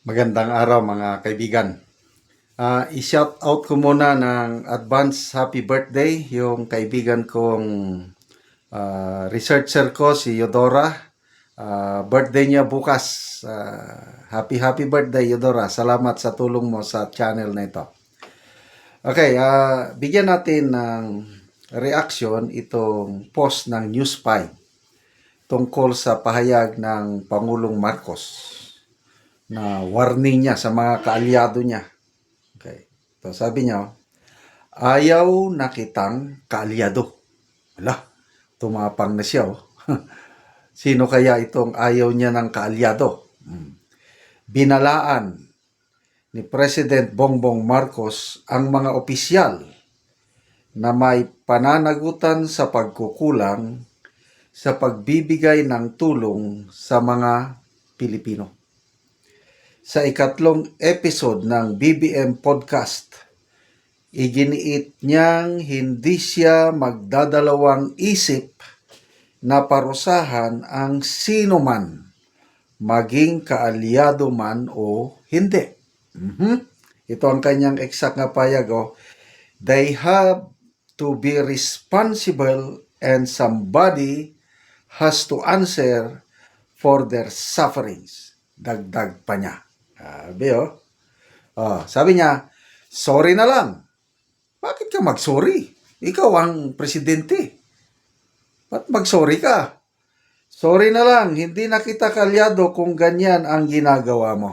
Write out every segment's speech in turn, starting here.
Magandang araw mga kaibigan. Ah, i-shout out ko muna ng advance happy birthday yung kaibigan kong ah, researcher ko si Yodora. Ah, birthday niya bukas. Ah, happy happy birthday Yodora. Salamat sa tulong mo sa channel na ito. Okay, ah, bigyan natin ng reaction itong post ng News 5 tungkol sa pahayag ng Pangulong Marcos na warning niya sa mga kaalyado niya. Okay. So sabi niya, ayaw na kitang kaalyado. Wala, tumapang na siya. Oh. Sino kaya itong ayaw niya ng kaalyado? Hmm. Binalaan ni President Bongbong Marcos ang mga opisyal na may pananagutan sa pagkukulang sa pagbibigay ng tulong sa mga Pilipino sa ikatlong episode ng BBM Podcast, iginiit niyang hindi siya magdadalawang isip na parusahan ang sino man, maging kaalyado man o hindi. Mhm. Ito ang kanyang exact nga payag. Oh. They have to be responsible and somebody has to answer for their sufferings. Dagdag pa niya. Sabi oh. Oh, sabi niya, sorry na lang. Bakit ka mag-sorry? Ikaw ang presidente. Ba't mag-sorry ka? Sorry na lang, hindi na kita kalyado kung ganyan ang ginagawa mo.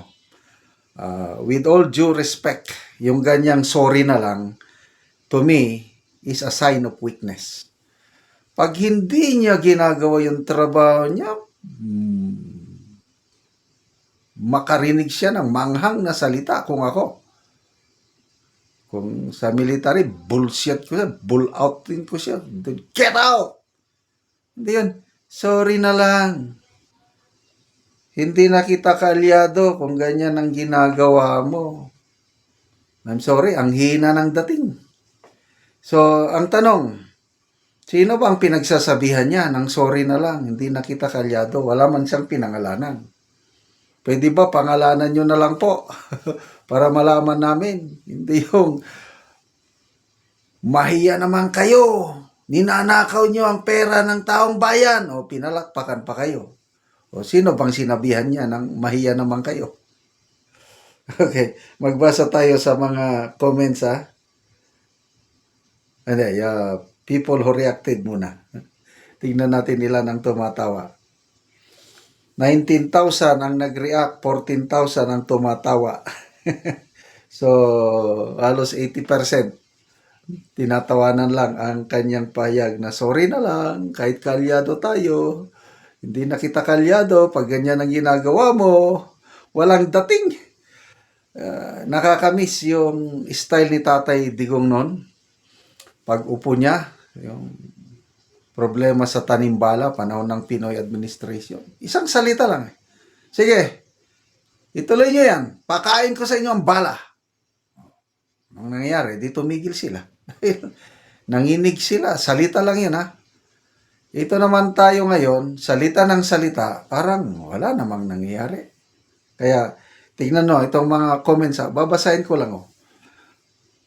Uh, with all due respect, yung ganyang sorry na lang, to me, is a sign of weakness. Pag hindi niya ginagawa yung trabaho niya, makarinig siya ng manghang na salita kung ako. Kung sa military, bullshit ko siya, bull out din ko siya. Get out! Hindi yun. Sorry na lang. Hindi na kita kaalyado kung ganyan ang ginagawa mo. I'm sorry, ang hina ng dating. So, ang tanong, sino ba ang pinagsasabihan niya ng sorry na lang, hindi na kita kalyado, wala man siyang pinangalanan. Pwede ba pangalanan nyo na lang po para malaman namin. Hindi yung mahiya naman kayo. Ninanakaw nyo ang pera ng taong bayan o pinalakpakan pa kayo. O sino bang sinabihan niya ng mahiya naman kayo? Okay, magbasa tayo sa mga comments ha. Ano, uh, people who reacted muna. Tingnan natin nila ng tumatawa. 19,000 ang nag-react, 14,000 ang tumatawa. so, halos 80%. Tinatawanan lang ang kanyang payag na sorry na lang, kahit kalyado tayo. Hindi na kita kalyado pag ganyan ang ginagawa mo. Walang dating. Uh, nakakamiss yung style ni Tatay Digong noon. Pag upo niya, yung problema sa tanimbala, panahon ng Pinoy administration. Isang salita lang. Eh. Sige, ituloy nyo yan. Pakain ko sa inyo ang bala. Ang nangyayari, di tumigil sila. Nanginig sila. Salita lang yan ha. Ito naman tayo ngayon, salita ng salita, parang wala namang nangyayari. Kaya, tignan nyo, itong mga comments, ha, babasahin ko lang. Oh.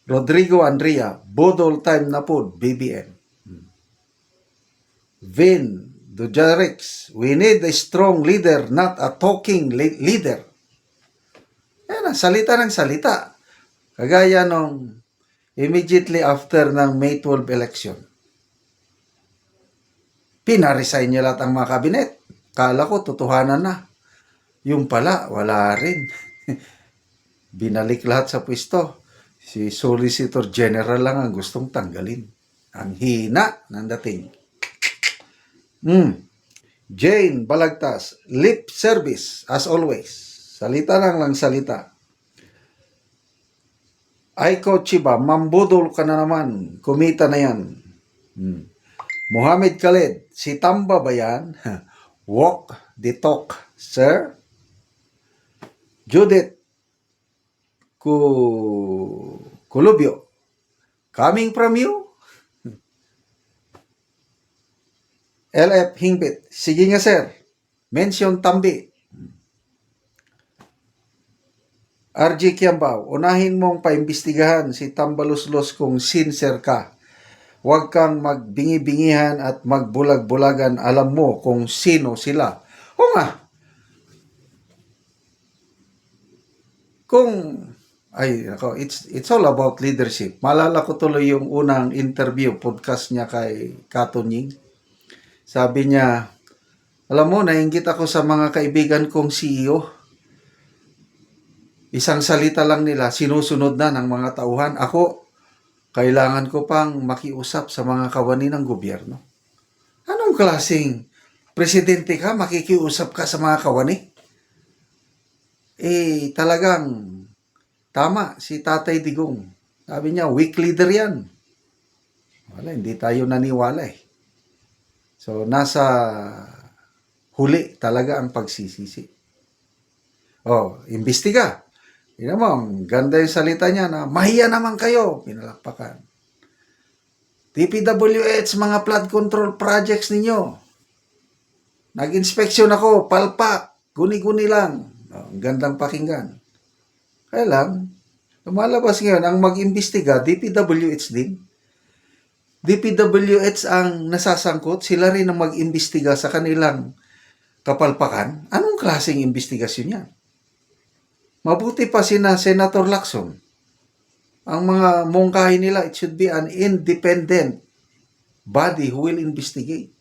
Rodrigo Andrea, Bodol time na po, BBM. Vin Dujarix, we need a strong leader, not a talking le- leader. Yan salita ng salita. Kagaya nung immediately after ng May 12 election. Pinaresign niya lahat ang mga kabinet. Kala ko, tutuhanan na. Yung pala, wala rin. Binalik lahat sa pwesto. Si Solicitor General lang ang gustong tanggalin. Ang hina ng dating. Mm. Jane Balagtas, lip service as always. Salita lang lang salita. Aiko Chiba, mambudol ka na naman. Kumita na yan. Hmm. Muhammad Khalid, si Tamba ba yan? Walk the talk, sir. Judith Ku Kulubyo, coming from you? LF Hingbit. Sige nga sir. Mention Tambi. RG Kiambao, unahin mong paimbestigahan si Tambaluslos kung sincere ka. Huwag kang magbingi-bingihan at magbulag-bulagan. Alam mo kung sino sila. O nga, kung ay ako it's it's all about leadership. Malala ko tuloy yung unang interview podcast niya kay Katunying. Sabi niya, alam mo, nainggit ako sa mga kaibigan kong CEO. Isang salita lang nila, sinusunod na ng mga tauhan. Ako, kailangan ko pang makiusap sa mga kawani ng gobyerno. Anong klaseng presidente ka, makikiusap ka sa mga kawani? Eh, talagang tama si Tatay Digong. Sabi niya, weak leader yan. Wala, hindi tayo naniwala eh. So, nasa huli talaga ang pagsisisi. Oh, imbestiga. Yun ang ganda yung salita niya na, mahiya naman kayo. Pinalakpakan. DPWH, mga flood control projects ninyo. Nag-inspeksyon ako, palpak, guni-guni lang. Oh, ang gandang pakinggan. Kaya lang, lumalabas ngayon, ang mag-imbestiga, DPWH din. DPWH ang nasasangkot, sila rin ang mag-imbestiga sa kanilang kapalpakan. Anong klaseng investigasyon yan? Mabuti pa sina Senator Lacson. Ang mga mungkahi nila, it should be an independent body who will investigate.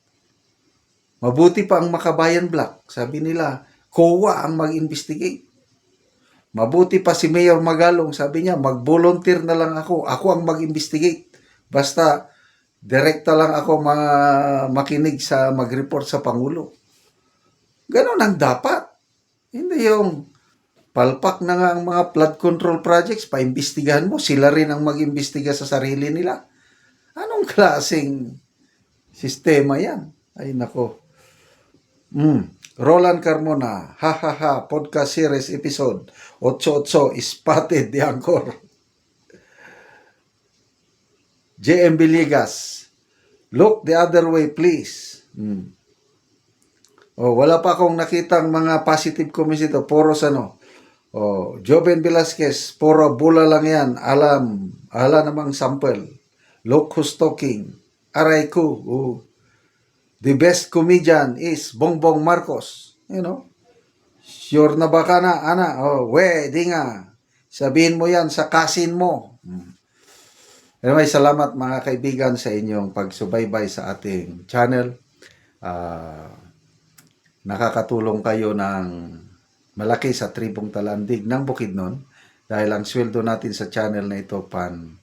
Mabuti pa ang Makabayan Black. Sabi nila, COA ang mag-investigate. Mabuti pa si Mayor Magalong. Sabi niya, mag-volunteer na lang ako. Ako ang mag-investigate. Basta, direkta lang ako mga makinig sa mag-report sa Pangulo. Ganon ang dapat. Hindi yung palpak na nga ang mga flood control projects, paimbestigahan mo, sila rin ang mag-imbestiga sa sarili nila. Anong klaseng sistema yan? Ay nako. Mm. Roland Carmona, ha ha ha, podcast series episode 88 spotted the anchor. JM Villegas, look the other way please. Mm. Oh, wala pa akong nakitang mga positive comments ito. Puro ano. Oh, Joven Velasquez, puro bula lang yan. Alam, ala namang sample. Look who's talking. Aray ko. Oh. The best comedian is Bongbong Marcos. You know? Sure na ba ka na, ana? Oh, we, di nga. Sabihin mo yan sa kasin mo. Hmm. Anyway, salamat mga kaibigan sa inyong pagsubaybay sa ating channel. Ah nakakatulong kayo ng malaki sa tribong talandig ng Bukidnon dahil ang sweldo natin sa channel na ito pan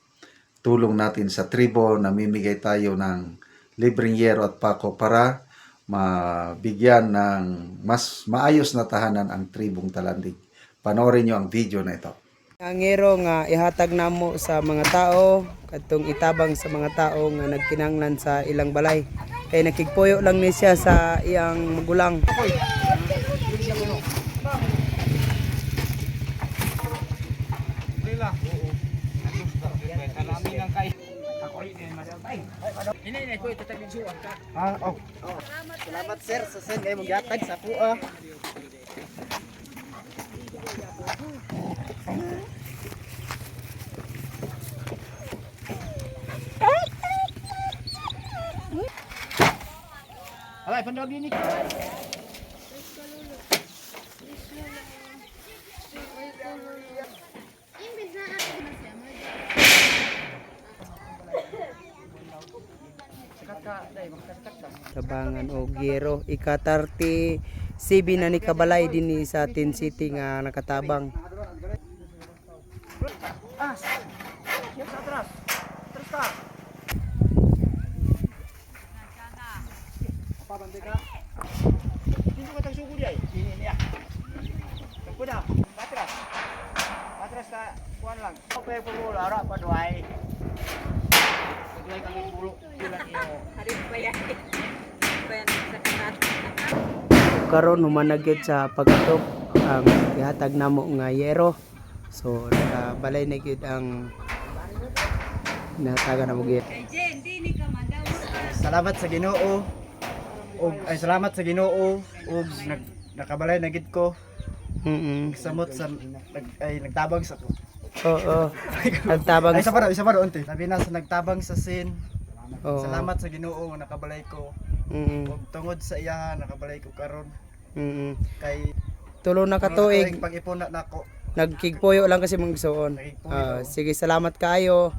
tulong natin sa tribo namimigay tayo ng libreng yero at pako para mabigyan ng mas maayos na tahanan ang tribong talandig. Panoorin nyo ang video na ito. Ang ngero nga ihatag namo sa mga tao katong itabang sa mga tao nga nagkinanglan sa ilang balay. Kay nakigpuyo lang ni siya sa iyang magulang. Ah, oh. Salamat sir sa send kayo magyatag sa kuha. Alay, pandog din Tabangan o gero ika-30 CB na ni Kabalay din ni sa Tin City nga nakatabang. Pabante ka. Dito ka tagsugo di ay. Ini niya. Kuda, patras. Patras ka kuan lang. Oke pulo ara pa duay. Duay kami pulo. Bilang iyo. Karon humanagyod sa pagkatok ang ihatag namo nga yero. So nakabalay na gyud ang nataga na mo gyud. Salamat sa Ginoo. Og ay salamat sa Ginoo og nag, nakabalay na gid ko. Mm. Samot sa nag, ay nagtabang sa Oo. Nagtabang. Ay isa pa isa pa unti. Sabi na sa nagtabang sa sin. Oo. Salamat sa Ginoo nakabalay ko. Mm. Ug tungod sa iya nakabalay ko karon Mm. kay Tulo na katuig. pag-ipon na nako. Nagkigpuyo lang kasi mong. Nagkigpuyo. Ah, sige, salamat kaayo.